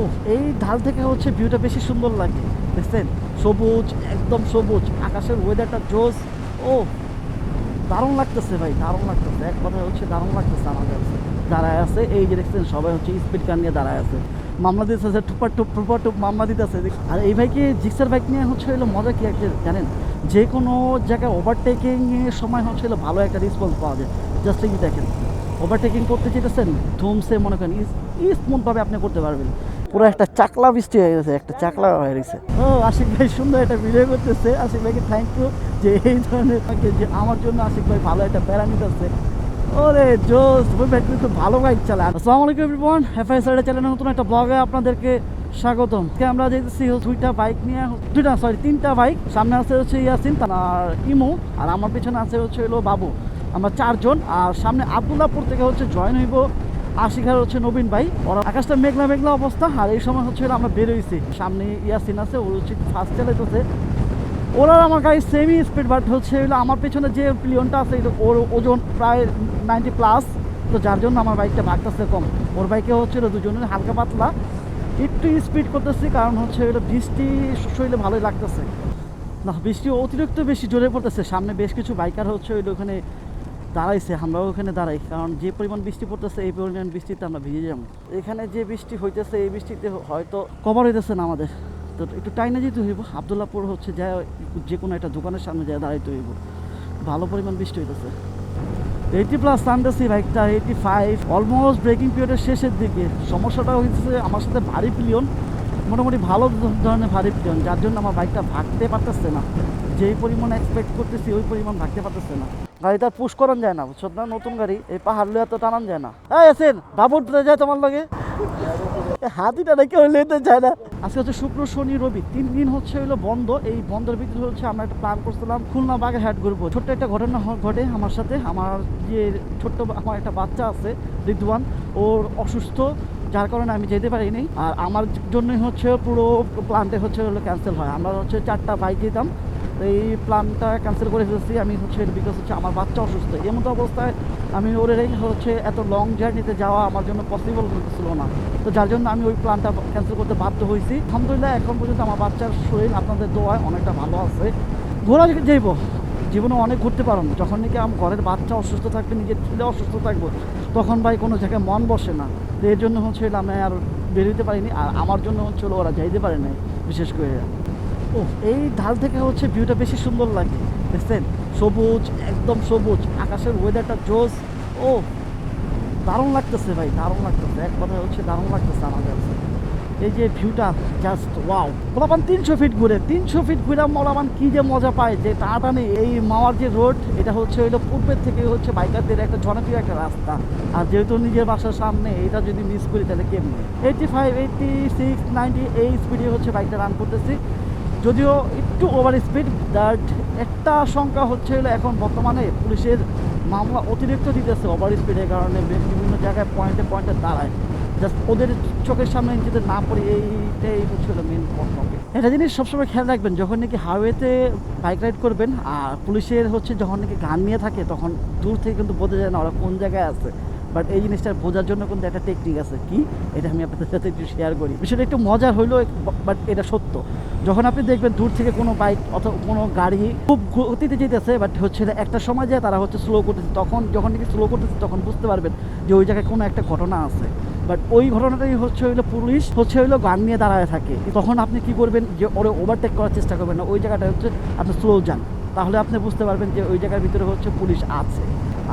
ও এই ঢাল থেকে হচ্ছে ভিউটা বেশি সুন্দর লাগে, দেখছেন? সবুজ, একদম সবুজ, আকাশের ওয়েদারটা জোস। ও দারুণ লাগতেছে ভাই, দারুণ লাগতেছে। এক কথায় হচ্ছে দারুণ লাগতেছে আমার কাছে। দাঁড়ায় আছে, এই যে দেখছেন, সবাই হচ্ছে স্পিড কার নিয়ে দাঁড়ায় আছে। মামলা দিতেছে টুপার টুপ টুপার টুপ মামলা দিতেছে। আর এই ভাইকে জিক্সার বাইক নিয়ে হচ্ছে হলো মজা কি একটা, জানেন? যে কোনো জায়গায় ওভারটেকিং এর সময় হচ্ছে হলো ভালো একটা রেসপন্স পাওয়া যায়। জাস্ট এই দেখেন ওভারটেকিং করতে চেয়েছেন ধুমসে মনে করেন স্মুথভাবে আপনি করতে পারবেন। পুরো একটা চাকলা বৃষ্টি হয়ে গেছে, একটা চাকলা হয়ে গেছে। ও, আশিক ভাই সুন্দর একটা ভিডিও করতেছে। আশিক ভাইকে থ্যাংক ইউ যে এই ধরনের যে আমার জন্য আশিক ভাই ভালো একটা প্যারা নিতেছে। ওরে জোস, ওই ভাই কিন্তু ভালো বাইক চালায়। আসসালামু আলাইকুম এভরিওয়ান এফআই সাইডে চ্যানেলের নতুন একটা ব্লগে আপনাদেরকে স্বাগতম। আজকে আমরা যেতেছি দুইটা বাইক নিয়ে, দুইটা সরি তিনটা বাইক সামনে আছে হচ্ছে ইয়াসিন আর ইমু, আর আমার পিছনে আছে হচ্ছে হলো বাবু। আমরা চারজন, আর সামনে আবদুল্লাপুর থেকে হচ্ছে জয়েন হইব। আশিখার হচ্ছে নবীন ভাই, ওরা আকাশটা মেঘলা মেঘলা অবস্থা, আর এই সময় হচ্ছে আমরা বেরোইছি। সামনে ইয়াসিন আছে, ও হচ্ছে ফার্স্ট চালাইতেছে। ওরা আমার গাড়ি সেমি স্পিড বাট হচ্ছে আমার পেছনে যে প্লিয়নটা আছে এটা ওর ওজন প্রায় নাইনটি প্লাস তো যার জন্য আমার বাইকটা ভাগতেছে কম। ওর বাইকে হচ্ছে দুজনের হালকা পাতলা। একটু স্পিড করতেছি, কারণ হচ্ছে হলো বৃষ্টি শরীরে ভালোই লাগতেছে। না, বৃষ্টি অতিরিক্ত বেশি জোরে পড়তেছে। সামনে বেশ কিছু বাইকার হচ্ছে ওই ওখানে দাঁড়াইছে, আমরাও ওখানে দাঁড়াই, কারণ যে পরিমাণ বৃষ্টি পড়তেছে, এই পরিমাণ বৃষ্টিতে আমরা ভিজে যাব। এখানে যে বৃষ্টি হইতেছে, এই বৃষ্টিতে হয়তো কভার হইতেছে না আমাদের। তো একটু টাইনে যেতে হইব, আবদুল্লাপুর হচ্ছে যা যে কোনো একটা দোকানের সামনে যায় দাঁড়াইতে হইব। ভালো পরিমাণ বৃষ্টি হইতেছে। এইটি প্লাস সানডেসি বাইকটা, এইটি ফাইভ, অলমোস্ট ব্রেকিং পিরিয়ডের শেষের দিকে। সমস্যাটা হইতেছে আমার সাথে ভারী পিলিয়ন, মোটামুটি ভালো ধরনের ভারী পিলিয়ন, যার জন্য আমার বাইকটা ভাগতে পারতেছে না। যেই পরিমাণ এক্সপেক্ট করতেছি, ওই পরিমাণ ভাগতে পারতেছে না। গাড়িটা পুশ করান যায় না, বুঝছ? না, নতুন গাড়ি, এই পাহাড় লইয়া তো টানান যায় না। হ্যাঁ আছেন বাবুর যায় তোমার লাগে? হাতিটা নাকি ওই লেতে যায় না। আজকে হচ্ছে শুক্র, শনি, রবি, তিন দিন হচ্ছে হলো বন্ধ। এই বন্ধের ভিতরে হচ্ছে আমরা একটা প্ল্যান করছিলাম, খুলনা বাগেরহাট ঘুরবো। ছোট্ট একটা ঘটনা ঘটে আমার সাথে। আমার যে ছোট্ট আমার একটা বাচ্চা আছে, রিদওয়ান, ওর অসুস্থ, যার কারণে আমি যেতে পারিনি আর আমার জন্যই হচ্ছে পুরো প্ল্যানটা হচ্ছে হলো ক্যান্সেল হয়। আমরা হচ্ছে চারটা বাইক যেতাম তো এই প্ল্যানটা ক্যান্সেল করে ফেলছি। আমি হচ্ছে বিকজ হচ্ছে আমার বাচ্চা অসুস্থ। এমন অবস্থায় আমি ওরে হচ্ছে এত লং জার্নিতে যাওয়া আমার জন্য পসিবল হতেছিল না। তো যার জন্য আমি ওই প্ল্যানটা ক্যান্সেল করতে বাধ্য হয়েছি। আলহামদুলিল্লাহ, এখন পর্যন্ত আমার বাচ্চার শরীর আপনাদের দোয়ায় অনেকটা ভালো আছে। ঘোরা যাইব জীবনে অনেক ঘুরতে পারো না। যখন নাকি আমার ঘরের বাচ্চা অসুস্থ থাকবে, নিজের ছেলে অসুস্থ থাকব, তখন ভাই কোনো জায়গায় মন বসে না। তো এর জন্য হচ্ছে আমি আর বেরোতে পারিনি। আর আমার জন্য হচ্ছে ওরা যাইতে পারে নাই, বিশেষ করে। ও এই ঢাল থেকে হচ্ছে ভিউটা বেশি সুন্দর লাগে, দেখছেন? সবুজ, একদম সবুজ, আকাশের ওয়েদারটা জোস ও দারুণ লাগতেছে ভাই, দারুণ লাগতেছে এক কথায় হচ্ছে দারুণ লাগতেছে আমার কাছে। এই যে ভিউটা জাস্ট ওয়াও মোলাবান তিনশো ফিট ঘুরে, তিনশো ফিট ঘুরে মোলাবান কি যে মজা পায় যে টানাটানি এই মাওয়ার যে রোড এটা হচ্ছে হইল পূর্বের থেকে হচ্ছে বাইকারদের একটা জনপ্রিয় একটা রাস্তা। আর যেহেতু নিজের বাসার সামনে, এটা যদি মিস করি তাহলে কেমনি? Eighty five eighty six ninety এই স্পিডে হচ্ছে বাইকটা রান করতেছি। যদিও একটু ওভার স্পিড দ্যাট একটা সংখ্যা হচ্ছে এখন বর্তমানে পুলিশের মামলা অতিরিক্ত দিতেছে ওভার স্পিডের কারণে বিভিন্ন জায়গায় পয়েন্টে পয়েন্টে দাঁড়ায়। জাস্ট ওদের চোখের সামনে যাতে না পড়ে, এইটাই হচ্ছে মেন টপিক একটা জিনিস সবসময় খেয়াল রাখবেন, যখন নাকি হাইওয়েতে বাইক রাইড করবেন, আর পুলিশের হচ্ছে যখন নাকি গান নিয়ে থাকে, তখন দূর থেকে কিন্তু বোঝা যায় না ওরা কোন জায়গায় আছে। বাট এই জিনিসটা বোঝার জন্য কিন্তু একটা টেকনিক আছে। কি? এটা আমি আপনাদের সাথে একটু শেয়ার করি। বিষয়টা একটু মজার হইল বাট এটা সত্য। যখন আপনি দেখবেন দূর থেকে কোনো বাইক অথবা কোনো গাড়ি খুব গতিতে যেতেছে বাট হচ্ছে একটা সময় যায় তারা হচ্ছে স্লো করতেছে। তখন যখন নাকি স্লো করতেছে, তখন বুঝতে পারবেন যে ওই জায়গায় কোনো একটা ঘটনা আছে। বাট ওই ঘটনাটাই হচ্ছে হইল পুলিশ, হচ্ছে হইল গান নিয়ে দাঁড়ায় থাকে। তখন আপনি কি করবেন যে ওরে ওভারটেক করার চেষ্টা করবেন না। ওই জায়গাটা হচ্ছে আপনি স্লো যান। তাহলে আপনি বুঝতে পারবেন যে ওই জায়গার ভিতরে হচ্ছে পুলিশ আছে।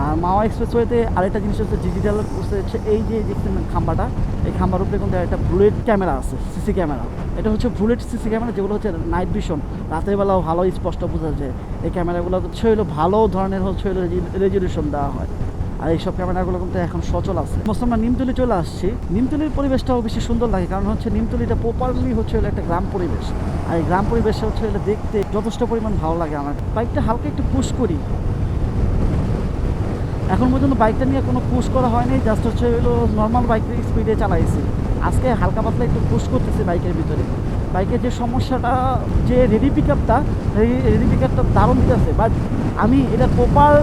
আর মাওয়া এক্সপ্রেসওয়েতে আরেকটা জিনিস হচ্ছে ডিজিটাল হচ্ছে এই যে দেখছেন খাম্বাটা, এই খাম্বার উপরে কিন্তু একটা বুলেট ক্যামেরা আছে সিসি ক্যামেরা এটা হচ্ছে বুলেট সিসি ক্যামেরা যেগুলো হচ্ছে নাইট ভিশন রাতের বেলাও ভালো স্পষ্ট বোঝা যায়। এই ক্যামেরাগুলো হচ্ছে হলো ভালো ধরনের হচ্ছে হলো রেজলিউশন দেওয়া হয়। আর এইসব ক্যামেরাগুলো কিন্তু এখন সচল আছে। মোস্ট আমরা নিমতলি চলে আসছি। নিমতলির পরিবেশটাও বেশি সুন্দর লাগে, কারণ হচ্ছে নিমতলিটা প্রপারলি হচ্ছে হলো একটা গ্রাম পরিবেশ। আর এই গ্রাম পরিবেশে হচ্ছে হলো দেখতে যথেষ্ট পরিমাণ ভালো লাগে আমার। বাইকটা হালকা একটু পুশ করি। এখন পর্যন্ত বাইকটা নিয়ে কোনো পুশ করা হয়নি জাস্ট হচ্ছে হলো নর্মাল বাইকের স্পিডে চালাইছি। আজকে হালকা পাতলা একটু পুশ করতেছি বাইকের ভিতরে। বাইকের যে সমস্যাটা, যে রেডি পিক আপটা রেডি পিক আপটা দারুণ দিতেছে বাট আমি এটা প্রপার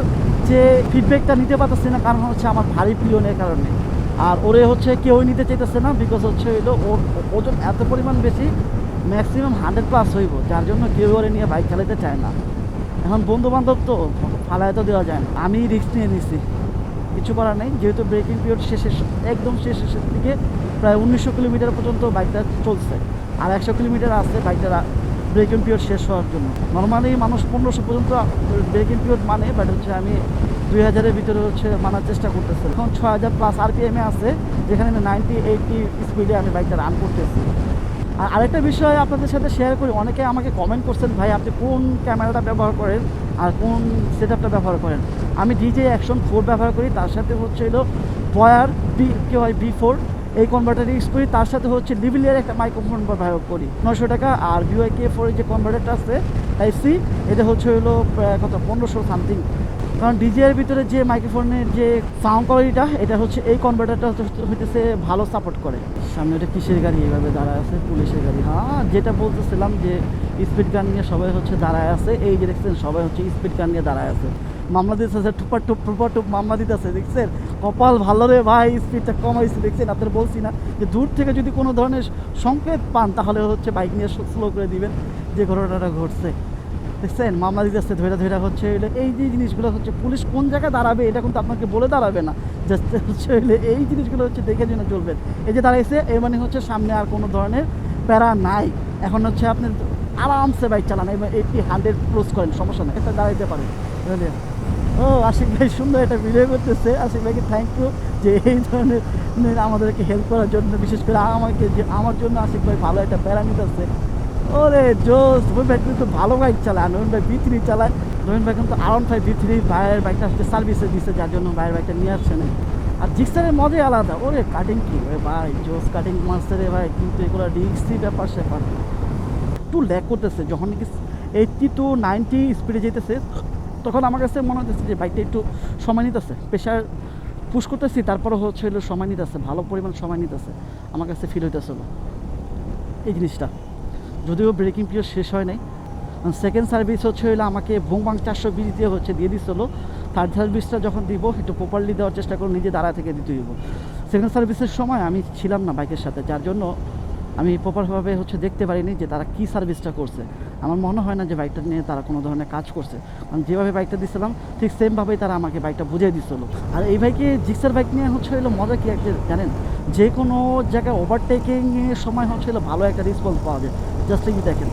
যে ফিডব্যাকটা নিতে পারতেছি না, কারণ হচ্ছে আমার ভারী পিলিয়নের কারণে। আর ওরে হচ্ছে কেউই নিতে চাইতেছে না বিকজ হচ্ছে হইল ওর ওজন এত পরিমাণ বেশি ম্যাক্সিমাম হান্ড্রেড প্লাস হইব, যার জন্য কেউ ওরে নিয়ে বাইক চালাতে চায় না। এখন বন্ধু বান্ধব তো তো দেওয়া যায় না। আমি রিস্ক নিয়ে নিছি। কিছু করার নেই। যেহেতু ব্রেকিং পিরিয়ড শেষে একদম শেষ শেষের দিকে প্রায় উনিশশো কিলোমিটার পর্যন্ত বাইকটা চলছে। আর একশো কিলোমিটার আছে বাইকটা ব্রেকিং পিরিয়ড শেষ হওয়ার জন্য। নর্মালি মানুষ পনেরোশো পর্যন্ত ব্রেকিং পিরিয়ড মানে বাট হচ্ছে আমি দুই হাজারের ভিতরে হচ্ছে মানার চেষ্টা করতেছি। এখন ছয় হাজার প্লাস আরপিএমে আছে, যেখানে আমি নাইনটি এইটটি স্পিডে আমি বাইকটা রান করতেছি। আর আরেকটা বিষয় আপনাদের সাথে শেয়ার করি, অনেকে আমাকে কমেন্ট করছেন, ভাই, আপনি কোন ক্যামেরাটা ব্যবহার করেন আর কোন সেট ব্যবহার করেন? আমি ডিজে অ্যাকশন ফোর ব্যবহার করি, তার সাথে হচ্ছে হলো বয়ার বি কে হয় বি ফোর এই কনভার্টার ইউজ করি, তার সাথে হচ্ছে লিভিলিয়ার একটা মাইক্রোফোন ব্যবহার করি নশো টাকা, আর বিওয়াই কে ফোরের যে কনভার্টারটা আছে টাইপ সি এটা হচ্ছে হলো কত, পনেরোশো সামথিং কারণ ডিজের ভিতরে যে মাইক্রোফোনের যে সাউন্ড কোয়ালিটিটা এটা হচ্ছে এই কনভার্টারটা হইতেছে ভালো সাপোর্ট করে। সামনে ওটা কিসের গাড়ি এইভাবে দাঁড়া আছে হ্যাঁ যেটা বলতেছিলাম যে স্পিড গান নিয়ে সবাই হচ্ছে দাঁড়ায় আছে, এই যে দেখছেন সবাই হচ্ছে স্পিড গান নিয়ে দাঁড়ায় আছে। মামলা দিতেছে টুপার টুপ টুপার টুপ মামলা দিতেছে, দেখছেন? কপাল ভালো রে ভাই স্পিডটা কমাইছে, দেখছেন? আপনার বলছি না যে দূর থেকে যদি কোনো ধরনের সংকেত পান, তাহলে হচ্ছে বাইক নিয়ে স্লো করে দিবেন যে ঘটনাটা ঘটছে। দেখছেন? মামলা দিতেছে ধৈরা ধৈরা হচ্ছে হইলে এই যে জিনিসগুলো হচ্ছে, পুলিশ কোন জায়গায় দাঁড়াবে এটা কিন্তু আপনাকে বলে দাঁড়াবে না। জাস্ট হচ্ছে এই জিনিসগুলো হচ্ছে দেখে জেনে চলবেন এই যে দাঁড়াইছে এর মানে হচ্ছে সামনে আর কোনো ধরনের প্যারা নাই। এখন হচ্ছে আপনি আরামসে বাইক চালান এবার এইটি হান্ড্রেড ক্লোজ করেন সমস্যা নেই। এটা দাঁড়াইতে পারেন বুঝলেন? ও, আশিক ভাই সুন্দর একটা ভিডিও করতেছে। আশিক ভাইকে থ্যাংক ইউ যে এই ধরনের আমাদেরকে হেল্প করার জন্য, বিশেষ করে আমাকে যে, আমার জন্য আশিক ভাই ভালো একটা প্যারা নিতেছে। ওরে, জোস রহিম ভাই কিন্তু ভালো বাইক চালায় নবীন ভাই বি থ্রি চালায়। নবীন ভাই কিন্তু আর ফাইভ বি থ্রি ভাইয়ের বাইকটা সার্ভিসে দিচ্ছে যার জন্য ভাইয়ের বাইকটা নিয়ে আসছে না। আর জিক্সারের মজাই আলাদা। ওরে কাটিং কি ওরে ভাই? জোস কাটিং মারছে রে ভাই, কিন্তু এগুলো রিক্সি ব্যাপার, স্যাপার। একটু ল্যাক করতেছে, যখন নাকি এইটটি টু নাইনটি স্পিডে যেতেছে, তখন আমার কাছে মনে হচ্ছে যে বাইকটা একটু সময় নিতেছে প্রেশার পুশ করতেছি, তারপরে হচ্ছে সময় নিতেছে, ভালো পরিমাণ সময় নিতেছে, আমার কাছে ফিল হইতেছিল। এই জিনিসটা। যদিও ব্রেকিং পিরিয়ড শেষ হয় নাই সেকেন্ড সার্ভিস হচ্ছে হলো আমাকে ভুংবাং চারশো বিশ দিয়ে হচ্ছে দিয়ে দিচ্ছিল থার্ড সার্ভিসটা যখন দিব, একটু প্রপারলি দেওয়ার চেষ্টা করুন, নিজে দাঁড়া থেকে দিতে দিব সেকেন্ড সার্ভিসের সময় আমি ছিলাম না বাইকের সাথে, যার জন্য আমি প্রপারভাবে হচ্ছে দেখতে পারিনি যে তারা কী সার্ভিসটা করছে। আমার মনে হয় না যে বাইকটা নিয়ে তারা কোনো ধরনের কাজ করছে। কারণ যেভাবে বাইকটা দিছিলাম, ঠিক সেমভাবেই তারা আমাকে বাইকটা বুঝিয়ে দিছিল। আর এই বাইকে জিক্সার বাইক নিয়ে হচ্ছে হলো মজা কি একটা জানেন? যে কোনো জায়গায় ওভারটেকিংয়ের সময় হচ্ছে হলো ভালো একটা রেসপন্স পাওয়া যায়। জাস্ট কি দেখেন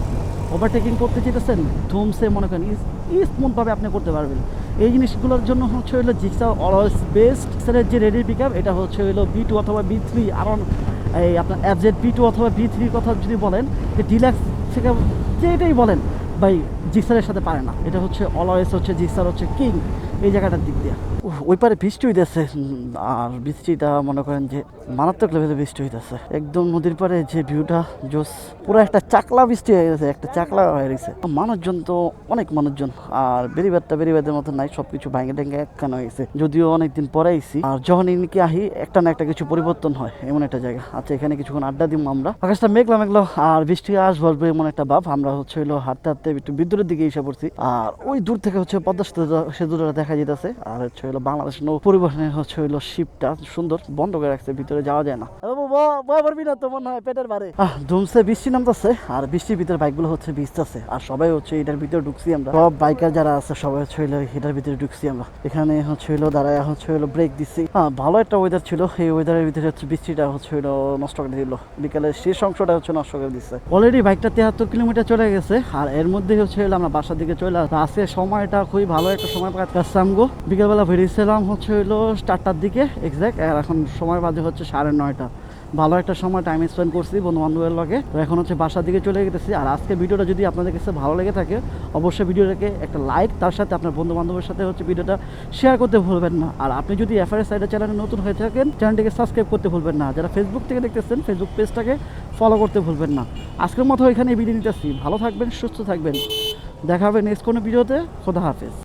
ওভারটেকিং করতে চেয়েছেন ধুমসে মনে করেন, ইস স্মুথভাবে আপনি করতে পারবেন। এই জিনিসগুলোর জন্য হচ্ছে হলো জিক্সা অলওয়েজ বেস্ট সেলের যে রেডি পিক এটা হচ্ছে হইল বি টু অথবা বি থ্রি আরন এই আপনার অ্যাবজেড বি টু অথবা বি থ্রির কথা যদি বলেন, যে ডিলাক্স থেকে যেটাই বলেন, ভাই জিক্সারের সাথে পারে না। এটা হচ্ছে অলওয়েজ হচ্ছে জিক্সার হচ্ছে কিং এই জায়গাটার দিক দিয়ে। ওই পারে বৃষ্টি হইতেছে। আর বৃষ্টিটা মনে করেন যে মারাত্মক লেভেলে বৃষ্টি হইতেছে। একদম নদীর পারে যে ভিউটা জোস পুরো একটা চাকলা বৃষ্টি হয়ে গেছে, একটা চাকলা হয়ে গেছে। মানুষজন তো অনেক মানুষজন, আর বেরিবারটা বেরিবাদের মতো নাই, সবকিছু ভাঙে টেঙ্গে একখান হয়ে গেছে যদিও অনেকদিন পরে আইসি আর যখন ইনকি আহি, একটা না একটা কিছু পরিবর্তন হয়, এমন একটা জায়গা। আচ্ছা এখানে কিছুক্ষণ আড্ডা দিব আমরা। আকাশটা মেঘলা মেঘলো, আর বৃষ্টি আসব এমন একটা ভাব। আমরা হচ্ছে হলো হাঁটতে হাঁটতে একটু বিদ্যুতের দিকে এসে পড়ছি। আর ওই দূর থেকে হচ্ছে পদ্মা সেতু সেতুটা দেখা যেতেছে। আর হচ্ছে হলো বাংলাদেশ নৌ পরিবহনের হচ্ছে হলো শিপটা সুন্দর, বন্ধ করে রাখছে, ভিতরে যাওয়া যায় না। আর বৃষ্টির ভিতরে হচ্ছে আর সবাই হচ্ছে এটার ভিতরে ঢুকছি আমরা। সব বাইকার যারা আছে, সবাই এটার ভিতরে ঢুকছি আমরা। এখানে ব্রেক দিচ্ছি ভালো একটা ওয়েদার ছিল ওয়েদারের ভিতরে হচ্ছে বৃষ্টিটা হচ্ছে নষ্ট করে হচ্ছে নষ্ট করে দিচ্ছে অলরেডি কিলোমিটার চলে গেছে, আর এর মধ্যে হচ্ছে আমরা বাসার দিকে চলে আসব সময়টা খুবই ভালো একটা সময় কাটছিলাম গো। বিকালবেলা বেরিয়েছিলাম হচ্ছে চারটার দিকে এক্স্যাক্ট আর এখন সময় বাজে হচ্ছে সাড়ে নয়টা। ভালো একটা সময় টাইম স্পেন্ড করছি বন্ধু বান্ধবের লগে। তো এখন হচ্ছে বাসার দিকে চলে গেতেছি। আর আজকে ভিডিওটা যদি আপনাদের কাছে ভালো লেগে থাকে, অবশ্যই ভিডিওটাকে একটা লাইক তার সাথে আপনার বন্ধু বান্ধবের সাথে হচ্ছে ভিডিওটা শেয়ার করতে ভুলবেন না। আর আপনি যদি এফআরএস সাইডে চ্যানেলে নতুন হয়ে থাকেন চ্যানেলটিকে সাবস্ক্রাইব করতে ভুলবেন না। যারা ফেসবুক থেকে দেখতেছেন ফেসবুক পেজটাকে ফলো করতে ভুলবেন না। আজকের মতো এখানে ভিডিও নিতেছি। ভালো থাকবেন, সুস্থ থাকবেন। দেখা হবে নেক্সট কোনো ভিডিওতে। খোদা হাফেজ।